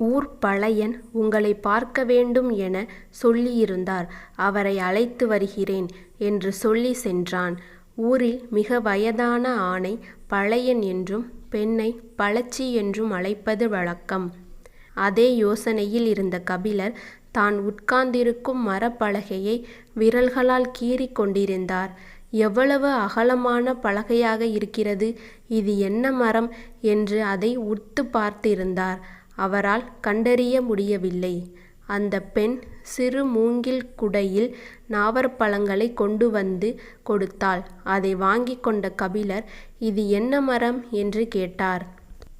ஊர் பழையன் உங்களை பார்க்க வேண்டும் என சொல்லியிருந்தார் அவரை அழைத்து வருகிறேன் என்று சொல்லி சென்றான். ஊரில் மிக வயதான ஆணை பழையன் என்றும் பெண்ணை பழச்சி என்றும் அழைப்பது வழக்கம். அதே யோசனையில் இருந்த கபிலர் தான் உட்கார்ந்திருக்கும் மரப்பலகையை விரல்களால் கீறிக் கொண்டிருந்தார். எவ்வளவு அகலமான பலகையாக இருக்கிறது. இது என்ன மரம்? என்று அதை உற்றுப் பார்த்திருந்தார். அவரால் கண்டறிய முடியவில்லை. அந்தப் பெண் சிறு மூங்கில் குடையில் நாவற்பழங்களைக் கொண்டு வந்து கொடுத்தாள். அதை வாங்கிக் கொண்ட கபிலர் இது என்ன மரம்? என்று கேட்டார்.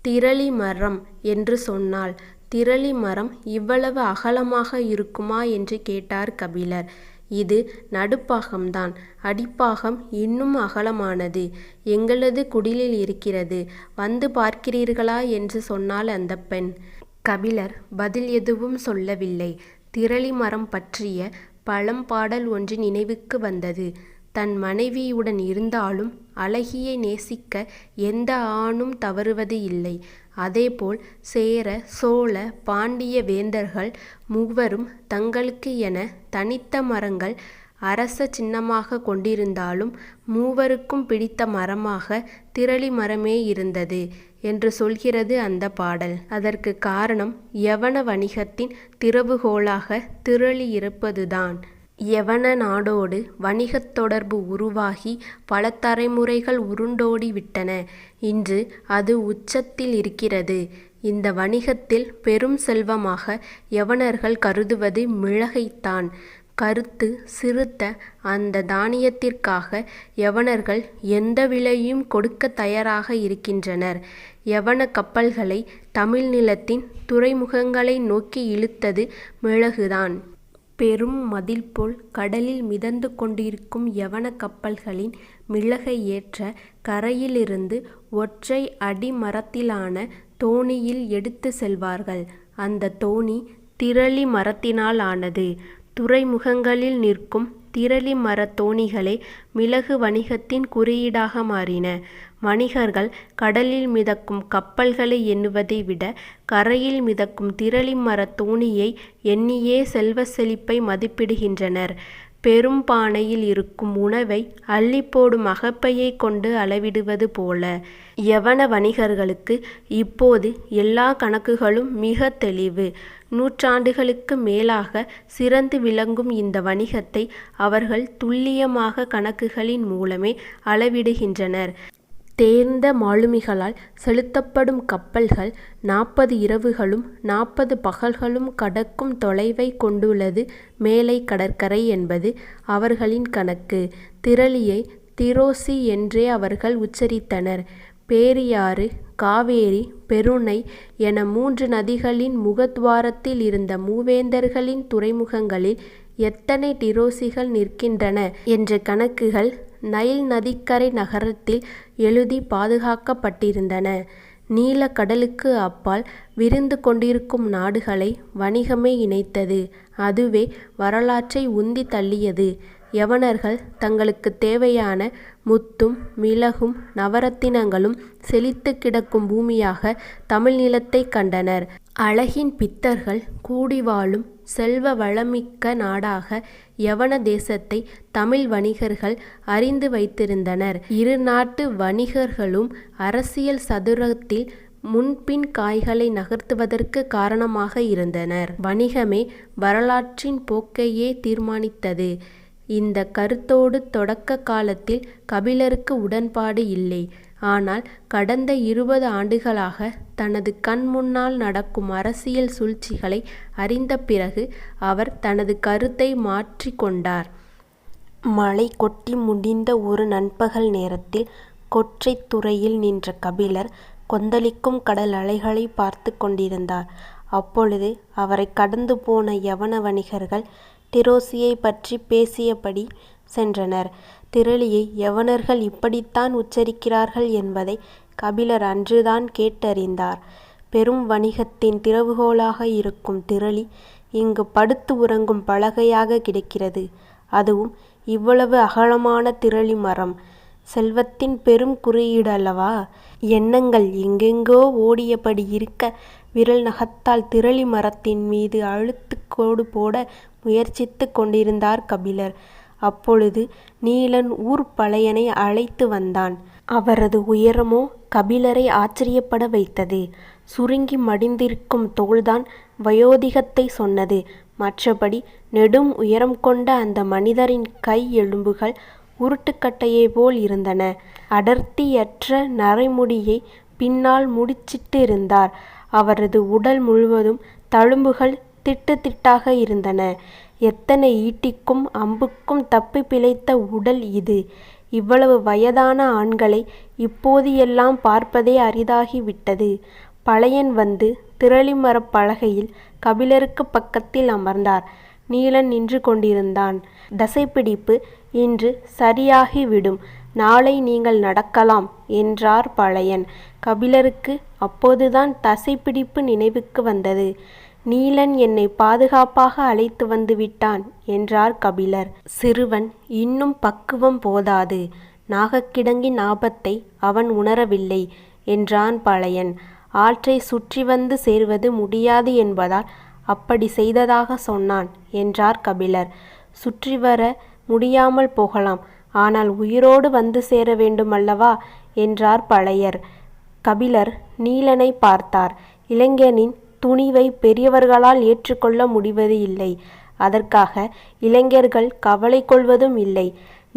திரளி மரம் என்று சொன்னாள். திரளி மரம் இவ்வளவு அகலமாக இருக்குமா? என்று கேட்டார் கபிலர். இது நடுப்பாகம்தான். அடிப்பாகம் இன்னும் அகலமானது. எங்களது குடிலில் இருக்கிறது. வந்து பார்க்கிறீர்களா? என்று சொன்னாள் அந்தப் பெண். கபிலர் பதில் எதுவும் சொல்லவில்லை. திரளி மரம் பற்றிய பழம்பாடல் ஒன்று நினைவுக்கு வந்தது. தன் மனைவியுடன் இருந்தாலும் அழகியை நேசிக்க எந்த ஆணும் தவறுவது இல்லை. அதேபோல் சேர சோழ பாண்டிய வேந்தர்கள் மூவரும் தங்களுக்கு என தனித்த மரங்கள் அரச சின்னமாக கொண்டிருந்தாலும் மூவருக்கும் பிடித்த மரமாக திரளி மரமே இருந்தது என்று சொல்கிறது அந்த பாடல். அதற்குக் காரணம் யவன வணிகத்தின் திறவுகோலாக திரளி இருப்பதுதான். யவன நாடோடு வணிகத் தொடர்பு உருவாகி பல தலைமுறைகள் உருண்டோடி விட்டன. இன்று அது உச்சத்தில் இருக்கிறது. இந்த வணிகத்தில் பெரும் செல்வமாக யவனர்கள் கருதுவது மிளகைத்தான். கறுத்து சிறுத்த அந்த தானியத்திற்காக யவனர்கள் எந்த விலையும் கொடுக்கத் தயாராக இருக்கின்றனர். யவன கப்பல்களை தமிழ் நிலத்தின் துறைமுகங்களை நோக்கி இழுத்தது மிளகுதான். பெரும் மதில்போல் கடலில் மிதந்து கொண்டிருக்கும் யவனக் கப்பல்களின் மிளகை ஏற்ற கரையிலிருந்து ஒற்றை அடிமரத்திலான தோணியில் எடுத்துச் செல்வார்கள். அந்தத் தோணி திரளி மரத்தினால் ஆனது. துறைமுகங்களில் நிற்கும் திரளி மரத் தோணிகளே மிளகு வணிகத்தின் குறியீடாக மாறின. வணிகர்கள் கடலில் மிதக்கும் கப்பல்களை எண்ணுவதை விட கரையில் மிதக்கும் திரளி மரத் தோணியை எண்ணியே செல்வச் செழிப்பை மதிப்பிடுகின்றனர். பெரும் பானையில் இருக்கும் உணவை அள்ளிப்போடும் அகப்பையைக் கொண்டு அளவிடுவது போல. யவன வணிகர்களுக்கு இப்போது எல்லாக் கணக்குகளும் மிகத் தெளிவு. நூற்றாண்டுகளுக்கு மேலாகச் சிறந்து விளங்கும் இந்த வணிகத்தை அவர்கள் துல்லியமாக கணக்குகளின் மூலமே அளவிடுகின்றனர். தேர்ந்த மாலுமிகளால் செலுத்தப்படும் கப்பல்கள் நாற்பது இரவுகளும் நாற்பது பகல்களும் கடக்கும் தொலைவைக் கொண்டுள்ளது மேலை கடற்கரை என்பது அவர்களின் கணக்கு. திரளியை திரோசி என்றே அவர்கள் உச்சரித்தனர். பேரியாறு காவேரி பெருணை என மூன்று நதிகளின் முகத்துவாரத்தில் இருந்த மூவேந்தர்களின் துறைமுகங்களில் எத்தனை டிரோசிகள் நிற்கின்றன என்ற கணக்குகள் நைல் நதிக்கரை நகரத்தில் எழுதி பாதுகாக்கப்பட்டிருந்தன. நீலக் கடலுக்கு அப்பால் விரிந்து கொண்டிருக்கும் நாடுகளை வணிகமே இணைத்தது. அதுவே வரலாற்றை உந்தித் தள்ளியது. யவனர்கள் தங்களுக்குத் தேவையான முத்தும் மிளகும் நவரத்தினங்களும் செழித்துக் கிடக்கும் பூமியாகத் தமிழ் நிலத்தைக் கண்டனர். அழகின் பித்தர்கள் கூடி வாழும் செல்வ வளமிக்க நாடாக யவன தேசத்தை தமிழ் வணிகர்கள் அறிந்து வைத்திருந்தனர். இரு நாட்டு வணிகர்களும் அரசியல் சதுரத்தில் முன்பின் காய்களை நகர்த்துவதற்கு காரணமாக இருந்தனர். வணிகமே வரலாற்றின் போக்கையே தீர்மானித்தது. இந்த கருத்தோடு தொடக்க காலத்தில் கபிலருக்கு உடன்பாடு இல்லை. ஆனால் கடந்த இருபது ஆண்டுகளாக தனது கண் முன்னால் நடக்கும் அரசியல் சூழ்ச்சிகளை அறிந்த பிறகு அவர் தனது கருத்தை மாற்றிக் கொண்டார். மழை கொட்டி முடிந்த ஒரு நண்பகல் நேரத்தில் கொற்றைத் துறையில் நின்ற கபிலர் கொந்தளிக்கும் கடல் அலைகளை பார்த்து கொண்டிருந்தார். அப்பொழுது அவரை கடந்து போன யவன வணிகர்கள் டிரோசியை பற்றி பேசியபடி சென்றனர். திரளியை யவனர்கள் இப்படித்தான் உச்சரிக்கிறார்கள் என்பதை கபிலர் அன்றுதான் கேட்டறிந்தார். பெரும் வணிகத்தின் திறவுகோலாக இருக்கும் திரளி இங்குப் படுத்து உறங்கும் பலகையாகக் கிடக்கிறது. அதுவும் இவ்வளவு அகலமான திரளி மரம். செல்வத்தின் பெரும் குறியீடு அல்லவா? எண்ணங்கள் எங்கெங்கோ ஓடியபடி இருக்க விரல் நகத்தால் திரளி மரத்தின் மீது அழுத்துக் கோடு போட முயற்சித்துக் கொண்டிருந்தார் கபிலர். அப்பொழுது நீலன் ஊர்ப் பழையனை அழைத்து வந்தான். அவரது உயரமோ கபிலரை ஆச்சரியப்பட வைத்தது. சுருங்கி மடிந்திருக்கும் தோள்தான் வயோதிகத்தைச் சொன்னது. மற்றபடி நெடும் உயரம் கொண்ட அந்த மனிதரின் கை எலும்புகள் உருட்டுக்கட்டையைப் போல் இருந்தன. அடர்த்தியற்ற நரைமுடியைப் பின்னால் முடிச்சிட்டிருந்தார். அவரது உடல் முழுவதும் தழும்புகள் திட்டு திட்டாக இருந்தன. எத்தனை ஈட்டிக்கும் அம்புக்கும் தப்பிப் பிழைத்த உடல் இது. இவ்வளவு வயதான ஆண்களை இப்போது எல்லாம் பார்ப்பதே அரிதாகி விட்டது. பழையன் வந்து திரளிமரப் பலகையில் கபிலருக்குப் பக்கத்தில் அமர்ந்தார். நீலன் நின்று கொண்டிருந்தான். தசைப்பிடிப்பு இன்று சரியாகிவிடும். நாளை நீங்கள் நடக்கலாம் என்றார் பழையன். கபிலருக்கு அப்போதுதான் தசைப்பிடிப்பு நினைவுக்கு வந்தது. நீலன் என்னை பாதுகாப்பாக அழைத்து வந்து விட்டான் என்றார் கபிலர். சிறுவன் இன்னும் பக்குவம் போதாது. நாகக்கிடங்கின் ஆபத்தை அவன் உணரவில்லை என்றான் பழையன். ஆற்றை சுற்றி வந்து சேர்வது முடியாது என்பதால் அப்படி செய்ததாக சொன்னான் என்றார் கபிலர். சுற்றி வர முடியாமல் போகலாம். ஆனால் உயிரோடு வந்து சேர வேண்டுமல்லவா? என்றார் பழையர். கபிலர் நீலனை பார்த்தார். இளைஞனின் துணிவை பெரியவர்களால் ஏற்றுக்கொள்ள முடிவது இல்லை. அதற்காக இளைஞர்கள் கவலை கொள்வதும் இல்லை.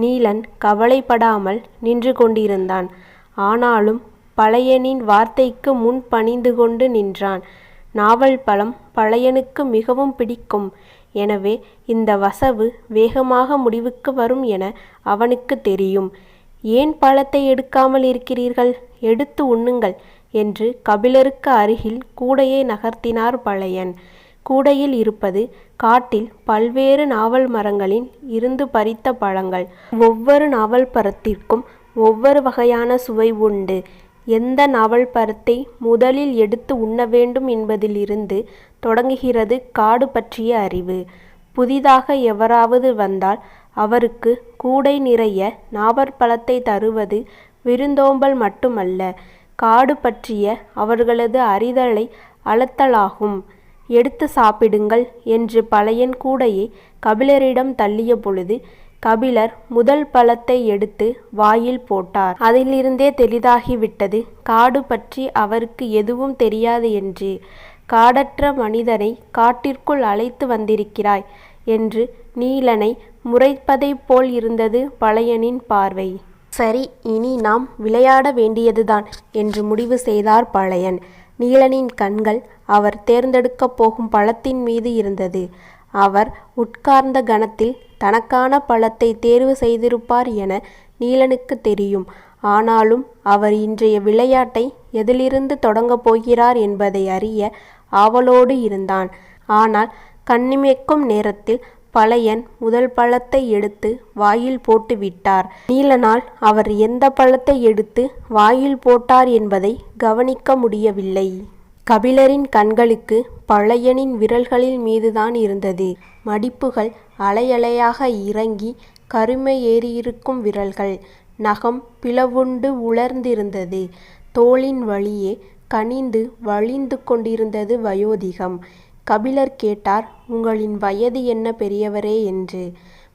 நீலன் கவலைப்படாமல் நின்று கொண்டிருந்தான். ஆனாலும் பழையனின் வார்த்தைக்கு முன் பணிந்து கொண்டு நின்றான். நாவல் பழம் பழையனுக்கு மிகவும் பிடிக்கும். எனவே இந்த வசவு வேகமாக முடிவுக்கு வரும் என அவனுக்கு தெரியும். ஏன் பழத்தை எடுக்காமல் இருக்கிறீர்கள்? எடுத்து உண்ணுங்கள் என்று கபிலருக்கு அருகில் கூடையை நகர்த்தினார் பழையன். கூடையில் இருப்பது காட்டில் பல்வேறு நாவல் மரங்களில் இருந்து பறித்த பழங்கள். ஒவ்வொரு நாவல் பரத்திற்கும் ஒவ்வொரு வகையான சுவை உண்டு. எந்த நாவல் பரத்தை முதலில் எடுத்து உண்ண வேண்டும் என்பதிலிருந்து தொடங்குகிறது காடு பற்றிய அறிவு. புதிதாக எவராவது வந்தால் அவருக்கு கூடை நிறைய நாவற்பழத்தை தருவது விருந்தோம்பல் மட்டுமல்ல காடு பற்றிய அவர்களது அறிதலை அளத்தலாகும். எடுத்துச் சாப்பிடுங்கள் என்று பழையன் கூடையை கபிலரிடம் தள்ளிய பொழுது கபிலர் முதல் பழத்தை எடுத்து வாயில் போட்டார். அதிலிருந்தே தெளிதாகிவிட்டது காடு பற்றி அவருக்கு எதுவும் தெரியாது என்று. காடற்ற மனிதனைக் காட்டிற்குள் அழைத்து வந்திருக்கிறாய் என்று நீலனை முறைப்பதைப் போல் இருந்தது பழையனின் பார்வை. சரி இனி நாம் விளையாட வேண்டியதுதான் என்று முடிவு செய்தார் பழையன். நீலனின் கண்கள் அவர் தேர்ந்தெடுக்கப் போகும் பழத்தின் மீது இருந்தது. அவர் உட்கார்ந்த கணத்தில் தனக்கான பழத்தை தேர்வு செய்திருப்பார் என நீலனுக்கு தெரியும். ஆனாலும் அவர் இன்றைய விளையாட்டை எதிலிருந்து தொடங்கப் போகிறார் என்பதை அறிய ஆவலோடு இருந்தான். ஆனால் கண்ணிமைக்கும் நேரத்தில் பழையன் முதல் பழத்தை எடுத்து வாயில் போட்டு விட்டார் நீலனால் அவர் எந்த பழத்தை எடுத்து வாயில் போட்டார் என்பதை கவனிக்க முடியவில்லை. கபிலரின் கண்களுக்கு பழையனின் விரல்களின் மீதுதான் இருந்தது. மடிப்புகள் அலையலையாக இறங்கி கருமை ஏறியிருக்கும் விரல்கள். நகம் பிளவுண்டு உலர்ந்திருந்தது. தோளின் வழியே கனிந்து வழிந்து கொண்டிருந்தது வயோதிகம். கபிலர் கேட்டார் உங்களின் வயது என்ன பெரியவரே என்று.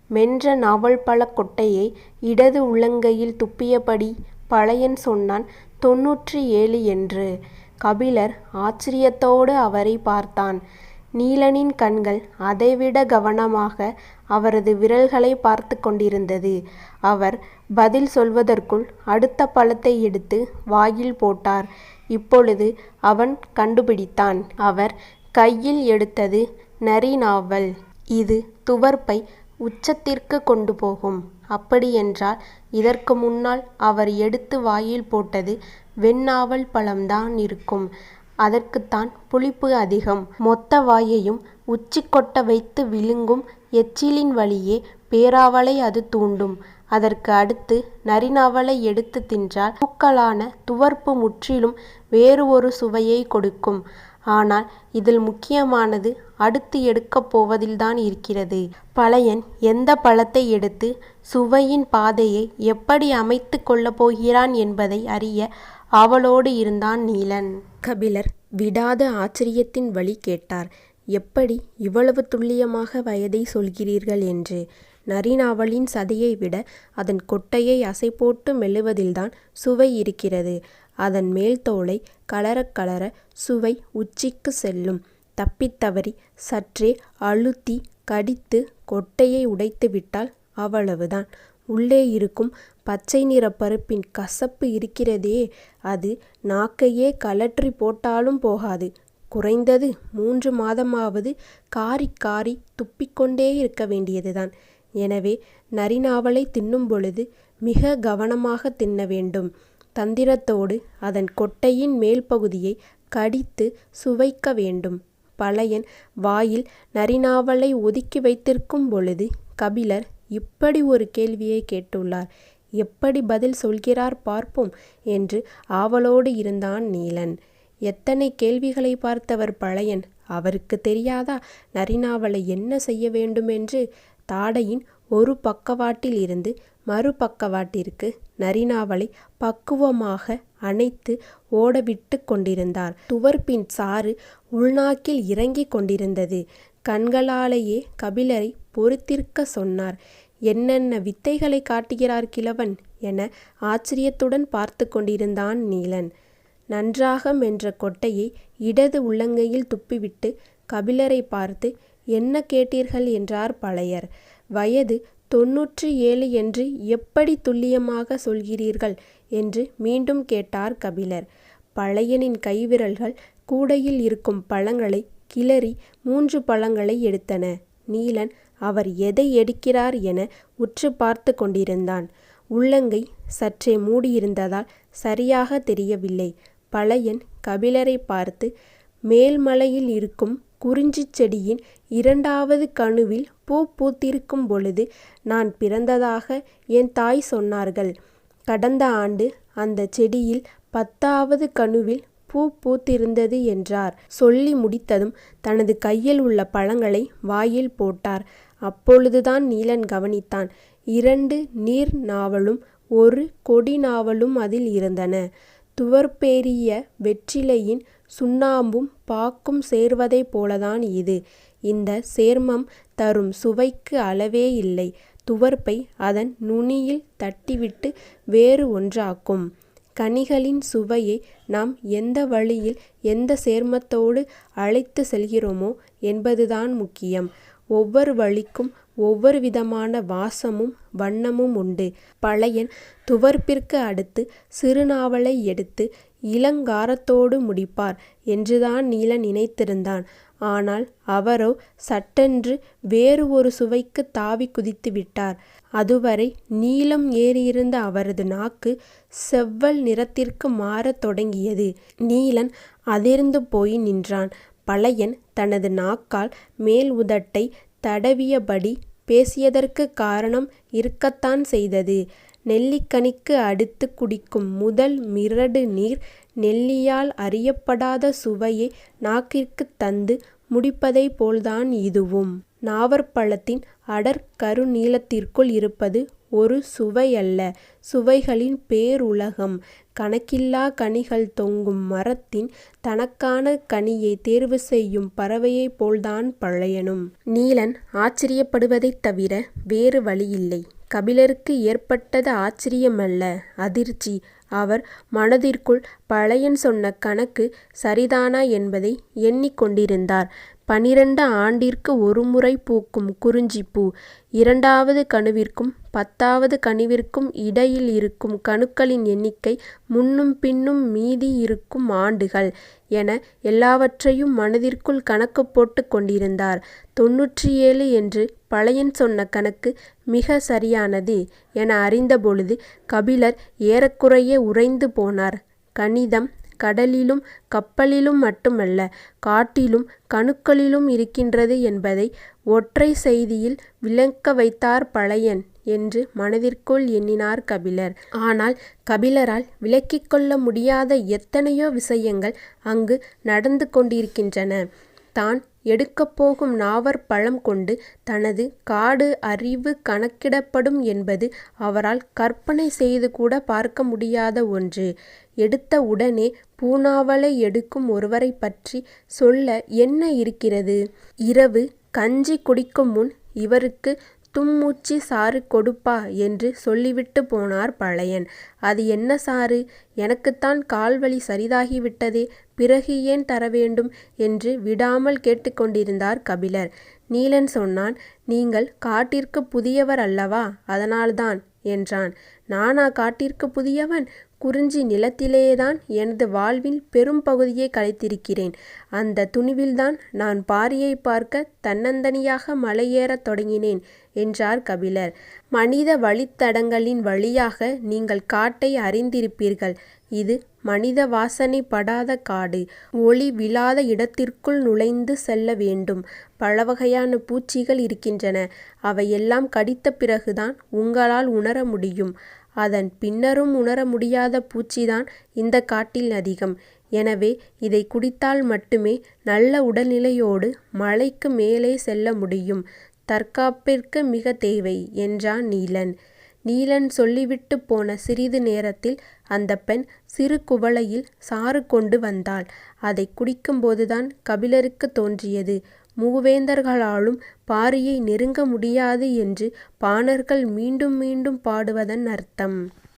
மென்ற நாவல்பழக் கொட்டையை இடது உள்ளங்கையில் துப்பியபடி பழையன் சொன்னான் தொண்ணூற்று ஏழு என்று. கபிலர் ஆச்சரியத்தோடு அவரைப் பார்த்தான். நீலனின் கண்கள் அதைவிட கவனமாக அவரது விரல்களைப் பார்த்துக் கொண்டிருந்தது. அவர் பதில் சொல்வதற்குள் அடுத்த பழத்தை எடுத்து வாயில் போட்டார். இப்பொழுது அவன் கண்டுபிடித்தான். அவர் கையில் எடுத்தது நரி நாவல். இது துவர்ப்பை உச்சத்திற்குக் கொண்டு போகும். அப்படியென்றால் இதற்கு முன்னால் அவர் எடுத்து வாயில் போட்டது வெண்நாவல் பழம்தானிருக்கும். அதற்குத்தான் புளிப்பு அதிகம். மொத்த வாயையும் உச்சி கொட்ட வைத்து விழுங்கும் எச்சிலின் வழியே பேராவலை அது தூண்டும். அதற்கு அடுத்து நரிநாவலை எடுத்துத் தின்றால் தூக்கலான துவர்ப்பு முற்றிலும் வேறு ஒரு சுவையை கொடுக்கும். ஆனால் இதில் முக்கியமானது அடுத்து எடுக்கப் போவதில்தான் இருக்கிறது. பழையன் எந்த பழத்தை எடுத்து சுவையின் பாதையை எப்படி அமைத்து கொள்ளப் போகிறான் என்பதை அறிய ஆவலோடு இருந்தான் நீலன். கபிலர் விடாத ஆச்சரியத்தின் வழி கேட்டார். எப்படி இவ்வளவு துல்லியமாக வயதை சொல்கிறீர்கள் என்று. நரிநாவலின் சதையைவிட அதன் கொட்டையை அசை போட்டு மெல்லுவதில்தான் சுவை இருக்கிறது. அதன் மேல் தோலை கலரக் கலர சுவை உச்சிக்கு செல்லும். தப்பித் தவறி சற்றே அழுத்தி கடித்துக் கொட்டையை உடைத்துவிட்டால் அவ்வளவுதான். உள்ளே இருக்கும் பச்சை நிறப் பருப்பின் கசப்பு இருக்கிறதே அது நாக்கையே கழற்றிப் போட்டாலும் போகாது. குறைந்தது மூன்று மாதமாவது காறிக் காறித் துப்பிக்கொண்டே இருக்க வேண்டியதுதான். எனவே நரிநாவலைத் தின்னும்பொழுது மிக கவனமாகத் தின்ன வேண்டும். தந்திரத்தோடு அதன் கொட்டையின் மேல் பகுதியை கடித்துச் சுவைக்க வேண்டும். பழையன் வாயில் நரிநாவலை ஒதுக்கி வைத்திருக்கும் பொழுது கபிலர் இப்படி ஒரு கேள்வியைக் கேட்டுள்ளார். எப்படி பதில் சொல்கிறார் பார்ப்போம் என்று ஆவலோடு இருந்தான் நீலன். எத்தனை கேள்விகளைப் பார்த்தவர் பழையன். அவருக்குத் தெரியாதா நரிநாவலை என்ன செய்ய வேண்டுமென்று? தாடையின் ஒரு பக்கவாட்டில் இருந்து மறுபக்கவாட்டிற்கு நரிநாவலை பக்குவமாக அணைத்து ஓடவிட்டுக் கொண்டிருந்தார். துவர்ப்பின் சாறு உள்நாக்கில் இறங்கிக் கொண்டிருந்தது. கண்களாலேயே கபிலரைப் பொறுத்திருக்கச் சொன்னார். என்னென்ன வித்தைகளைக் காட்டுகிறார் கிழவன் என ஆச்சரியத்துடன் பார்த்துக் கொண்டிருந்தான் நீலன். நன்றாக மென்ற கொட்டையை இடது உள்ளங்கையில் துப்பிவிட்டு கபிலரைப் பார்த்து என்ன கேட்டீர்கள் என்றார் பழையர். வயது தொன்னூற்றி ஏழு என்று எப்படி துல்லியமாக சொல்கிறீர்கள்? என்று மீண்டும் கேட்டார் கபிலர். பழையனின் கைவிரல்கள் கூடையில் இருக்கும் பழங்களைக் கிளறி மூன்று பழங்களை எடுத்தன. நீலன் அவர் எதை எடுக்கிறார் என உற்றுப் பார்த்துக் கொண்டிருந்தான். உள்ளங்கை சற்றே மூடியிருந்ததால் சரியாகத் தெரியவில்லை. பழையன் கபிலரைப் பார்த்து மேல்மலையில் இருக்கும் குறிஞ்சிச் செடியின் இரண்டாவது கணுவில் பூ பூத்திருக்கும் பொழுது நான் பிறந்ததாக என் தாய் சொன்னார்கள். கடந்த ஆண்டு அந்தச் செடியில் பத்தாவது கணுவில் பூ பூத்திருந்தது என்றார். சொல்லி முடித்ததும் தனது கையில் உள்ள பழங்களை வாயில் போட்டார். அப்பொழுதுதான் நீலன் கவனித்தான். இரண்டு நீர் நாவலும் ஒரு கொடி நாவலும் அதில் இருந்தன. துவர்ப்பேறிய வெற்றிலையின் சுண்ணாம்பும் பாக்கும் சேர்வதைப் போலதான் இது. இந்தச் சேர்மம் தரும் சுவைக்கு அளவே இல்லை. துவர்ப்பை அதன் நுனியில் தட்டிவிட்டு வேறு ஒன்றாக்கும். கனிகளின் சுவையை நாம் எந்த வழியில் எந்தச் சேர்மத்தோடு அழைத்துச் செல்கிறோமோ என்பதுதான் முக்கியம். ஒவ்வொரு வழிக்கும் ஒவ்வொரு விதமான வாசமும் வண்ணமும் உண்டு. பழையன் துவர்ப்பிற்கு அடுத்து சிறுநாவலை எடுத்து இளங்காரத்தோடு முடிப்பார் என்றுதான் நீலன் நினைத்திருந்தான். ஆனால் அவரோ சட்டென்று வேறு ஒரு சுவைக்குத் தாவிக் குதித்துவிட்டார். அதுவரை நீளம் ஏறியிருந்த அவரது நாக்கு செவ்வல் நிறத்திற்கு மாறத் தொடங்கியது. நீலன் அதிர்ந்து போய் நின்றான். பழையன் தனது நாக்கால் மேல் உதட்டைத் தடவியபடி பேசியதற்குக் காரணம் இருக்கத்தான் செய்தது. நெல்லிக்கனிக்கு அடுத்துக் குடிக்கும் முதல் மிரடு நீர் நெல்லியால் அறியப்படாத சுவையை நாக்கிற்குத் தந்து முடிப்பதைப் போல்தான் இதுவும். நாவற்பழத்தின் அடர் கருநீலத்திற்குள் இருப்பது ஒரு சுவையல்ல சுவைகளின் பேருலகம். கணக்கில்லாக் கனிகள் தொங்கும் மரத்தின் தனக்கான கனியைத் தேர்வு செய்யும் பறவையைப் போல்தான் பழையனும். நீலன் ஆச்சரியப்படுவதைத் தவிர வேறு வழியில்லை. கபிலருக்கு ஏற்பட்டது ஆச்சரியமல்ல அதிர்ச்சி. அவர் மனதிற்குள் பழையன் சொன்ன கணக்கு சரிதானா என்பதை எண்ணிக் கொண்டிருந்தார். பனிரண்டு ஆண்டிற்கு ஒருமுறை பூக்கும் குறிஞ்சிப்பூ. இரண்டாவது கணுவிற்கும் பத்தாவது கணுவிற்கும் இடையில் இருக்கும் கணுக்களின் எண்ணிக்கை முன்னும் பின்னும் மீதி இருக்கும் ஆண்டுகள் என எல்லாவற்றையும் மனதிற்குள் கணக்குப் போட்டுக் கொண்டிருந்தார். தொன்னூற்று ஏழு என்று பழையன் சொன்ன கணக்கு மிகச் சரியானது என அறிந்தபொழுது கபிலர் ஏறக்குறைய உறைந்து போனார். கணிதம் கடலிலும் கப்பலிலும் மட்டுமல்ல காட்டிலும் கணுக்களிலும் இருக்கின்றது என்பதை ஒற்றைச் செய்தியில் விளக்க வைத்தார் பழையன் என்று மனதிற்குள் எண்ணினார் கபிலர். ஆனால் கபிலரால் விளக்கிக் கொள்ள முடியாத எத்தனையோ விஷயங்கள் அங்கு நடந்து கொண்டிருக்கின்றன. தான் எடுக்கப் போகும் நாவற்பழம் கொண்டு தனது காடு அறிவு கணக்கிடப்படும் என்பது அவரால் கற்பனை செய்துகூடப் பார்க்க முடியாத ஒன்று. எடுத்த உடனே பூநாவலை எடுக்கும் ஒருவரைப் பற்றி சொல்ல என்ன இருக்கிறது? இரவு கஞ்சி குடிக்கும் முன் இவருக்கு தும்முச்சி சாறு கொடுப்பா என்று சொல்லிவிட்டுப் போனார் பழையன். அது என்ன சாறு? எனக்குத்தான் கால்வலி சரிதாகிவிட்டதே பிறகு ஏன் தரவேண்டும்? என்று விடாமல் கேட்டுக் கொண்டிருந்தார் கபிலர். நீலன் சொன்னான் நீங்கள் காட்டிற்குப் புதியவர் அல்லவா அதனால்தான் என்றான். நானா காட்டிற்குப் புதியவன்? குறிஞ்சி நிலத்திலேதான் எனது வாழ்வின் பெரும் பகுதியை கழித்திருக்கிறேன். அந்த துணிவில்தான் நான் பாரியைப் பார்க்க தன்னந்தனியாக மலையேறத் தொடங்கினேன் என்றார் கபிலர். மனித வழித்தடங்களின் வழியாக நீங்கள் காட்டை அறிந்திருப்பீர்கள். இது மனித வாசனை படாத காடு. ஒளி விழாத இடத்திற்குள் நுழைந்து செல்ல வேண்டும். பலவகையான பூச்சிகள் இருக்கின்றன. அவையெல்லாம் கடித்த பிறகுதான் உங்களால் உணர முடியும். அதன் பின்னரும் உணர முடியாத பூச்சிதான் இந்த காட்டில் அதிகம். எனவே இதை குடித்தால் மட்டுமே நல்ல உடல்நிலையோடு மலைக்கு மேலே செல்ல முடியும். தற்காப்பிற்கு மிகத் தேவை என்றான் நீலன். நீலன் சொல்லிவிட்டுப் போன சிறிது நேரத்தில் அந்தப் பெண் சிறு குவளையில் சாறு கொண்டு வந்தாள். அதைக் குடிக்கும்போதுதான் கபிலருக்குத் தோன்றியது மூவேந்தர்களாலும் பாரியை நெருங்க முடியாது என்று பாணர்கள் மீண்டும் மீண்டும் பாடுவதன் அர்த்தம்.